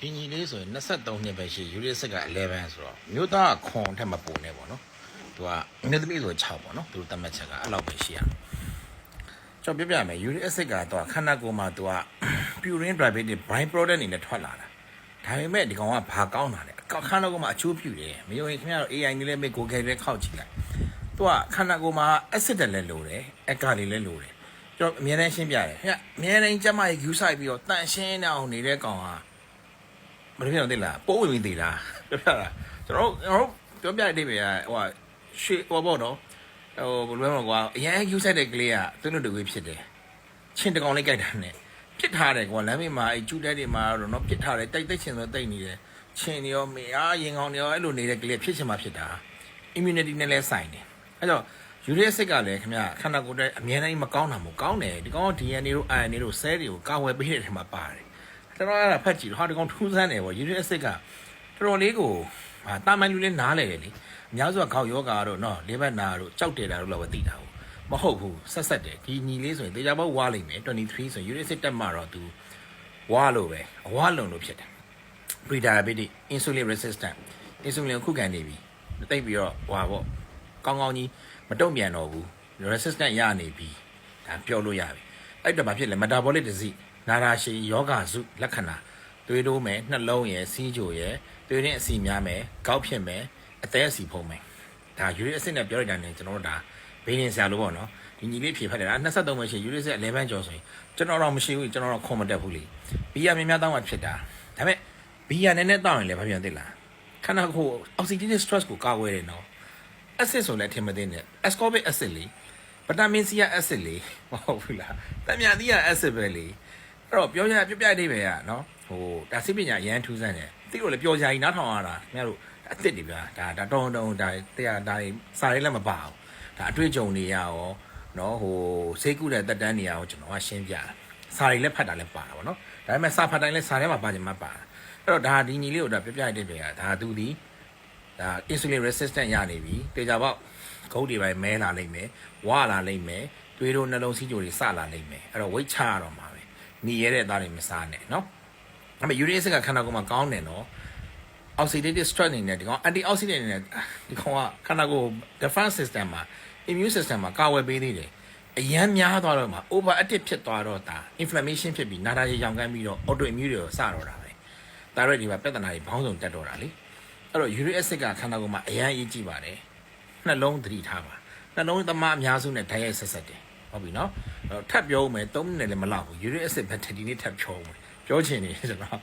ဒီညီလေးဆိုရင်23နှစ်ပဲရှိယူရစ်စစ်က11ဆိုတော့မြို့သားကခွန်ထက်မပိုနေပေါ့နော်သူကအမျိုးသမီးဆို6ပေါ့နော်သူတို့တတ်မှတ်ချက်ကအဲ့လောက်ပဲရှိရကျွန်တော်ပြပြမယ်ယူရစ်စစ်ကတော့ခန္ဓာကိုယ်မှာသူက purine diabetes by product အနေနဲ့ထွက်လာတာဒါပေမဲ့ဒီကောင်ကဘာကောင်းတာလဲခန္ဓာကိုယ်မှာအချိုးပြူတယ်မယုံရင်ခင်ဗျားတို့ AI နေလည်းမေကိုခဲလည်းခောက်ကြည့်လိုက်သူကခန္ဓာကိုယ်မှာ acid တက်လည်းလိုတယ်အက်ကလေးလည်းလိုတယ်ကျွန်တော်အများနဲ့ရှင်းပြတယ်ခင်ဗျအများနဲ့ကျမရေယူဆိုင်ပြီးတော့တန်ရှင်းနေအောင်နေတဲ့ကောင်က မလို့ပြောင်းသိလားပိုးဝင်ပြီးသေးလားပြောပြတာကျွန်တော်တို့ကျွန်တော်ပြောပြတဲ့အိဗေကဟိုဟာရှေ့ဟိုပေါ့နော်ဟိုဘယ်လိုလဲမကွာအရင်ယူဆက်တဲ့ကလေးကသူ့တို့တူဖြစ်တယ်ချင်းတကောင်လေးကြိုက်တာနဲ့ပြစ်ထားတယ်ကွာလမ်းမေးမှာအဲကျူတဲ့တွေမှာတော့နော်ပြစ်ထားတယ်တိတ်တိတ်ချင်းဆိုတိတ်နေတယ်ချင်းနေရောမေအားရင်ကောင်းနေရောအဲ့လိုနေတဲ့ကလေးဖြစ်ချင်မှဖြစ်တာ immunity နဲ့လဲဆိုင်တယ်အဲ့တော့ယူရီစစ်ကလည်းခင်ဗျခန္ဓာကိုယ်ရဲ့အများတိုင်းမကောင်းတာမို့ကောင်းတယ်ဒီကောင် DNA တို့ RNA တို့ cell တွေကိုကာဝယ်ပေးတဲ့ထဲမှာပါတယ် ကျွန်တော်အဲ့ဒါဖတ်ကြည့်တော့ဟာဒီကောင်ထူးဆန်းတယ်ပေါ့ယူရီအစစ်ကတော်တော်လေးကိုဟာတာမန်လူလေးနားလဲတယ်လေအများစုကခေါက်ယောဂါတို့နော်လေးဘက်နာတို့ကြောက်တယ်တာတို့လည်းပဲသိတာဟုတ်မဟုတ်ဘူးဆက်ဆက်တယ်ဒီညီလေးဆိုရင်တေချာဘောဝါလိမ့်မယ်23ဆိုရင်ယူရီအစစ်တက်မှတော့ तू ဝါလို့ပဲအဝါလုံလို့ဖြစ်တယ် pre diabetic insulin resistant insulin ကိုခုခံနေပြီတိတ်ပြီးတော့ဟွာပေါ့ကောင်းကောင်းကြီးမတုံ့ပြန်တော့ဘူး resistant ရနေပြီဒါပြောလို့ရပြီအဲ့တော့ဘာဖြစ်လဲ metabolic disease နာရာရှည်ယောဂစုလက္ခဏာသွေးတိုးမယ်နှလုံးရယ်စီးကြိုရယ်သွေးရင်းအဆီများမယ်ကောက်ဖြစ်မယ်အသေးအဆီဖုံးမယ်ဒါယူရစ်အဆစ်နဲ့ပြောရတဲ့နေကျွန်တော်တို့ဒါဘေးရင်ဆရာလို့ပေါ့နော်ဒီညီလေးဖြေဖတ်တယ်ဒါ23ပဲရှိယူရစ်အ11ကျော်ဆိုရင်ကျွန်တော်တော့မရှိဘူးကျွန်တော်တော့ခွန်မတက်ဘူးလေဘီယာများများတောင်းမှဖြစ်တာဒါပေမဲ့ဘီယာနည်းနည်းတောင်းရင်လည်းဘာပြန်သိလားခန္ဓာကိုယ် oxidative stress ကိုကာကွယ်တယ်နော် acid ဆိုလည်းထင်မသိနဲ့ ascorbic acid လေဗတာမင် C က acid လေမဟုတ်ဘူးလားတမန်သီးက acid ပဲလေ အဲ့တော့ပြောရပြပြနေပဲကနော်ဟိုဒါစိပညာရန်ထူးဆန်းတယ်သိလို့လည်းပြောကြရင်နားထောင်ရတာခင်ဗျားတို့အစ်စ်တွေဗျာဒါဒါတောင်းတောင်းဒါတရားဒါစာရေးလည်းမပါဘူးဒါအတွေ့အကြုံတွေရရောနော်ဟိုစိတ်ကူးတဲ့တက်တန်းတွေရရောကျွန်တော်ကရှင်းပြတာစာတွေလည်းဖတ်တာလည်းပါတာဗောနော်ဒါပေမဲ့စာဖတ်တိုင်းလည်းစာထဲမှာပါချင်မှပါတာအဲ့တော့ဒါဒီညီလေးတို့ဒါပြပြတဲ့တွေကဒါသူဒီဒါ insulin resistant ရနေပြီတေချာပေါက်ဂုတ်တွေပိုင်းမဲလာလိမ့်မယ်ဝါလာလိမ့်မယ်သွေးတို့နှလုံးစီးကြိုတွေစလာလိမ့်မယ်အဲ့တော့ weight ချရတော့မှာ ပဲညီရတဲ့သားတွေမစားနဲ့နော်အဲ့မဲ့ uric acid ကခန္ဓာကိုယ်မှာကောင်းတယ်နော် oxidative stress အနေနဲ့ဒီကောင် antioxidant အနေနဲ့ဒီကောင်ကခန္ဓာကိုယ် defense system မှာ immune system မှာကာဝယ်ပေးသေးတယ်အရန်များသွားတော့မှာ over active ဖြစ်သွားတော့ဒါ inflammation ဖြစ်ပြီးနာတာရေရောင်ကမ်းပြီးတော့ autoimmune တွေစတော့တာပဲဒါရက်ဒီမှာပြဿနာတွေဘောင်းစုံတက်တော့တာလေအဲ့တော့ uric acid ကခန္ဓာကိုယ်မှာအရန်အရေးကြီးပါတယ်နှလုံးသတိထားပါနှလုံးသမားအများစုနဲ့ဓာတ်ရိုက်ဆက်ဆက်တယ် ဟုတ်ပြီနော်အဲ့တော့ထပ်ပြောဦးမယ်3မိနစ်လည်းမလောက်ဘူး uric acid ဘက်ထရီနေ့ထပ်ပြောဦးမယ်ပြောချင်နေကျွန်တော်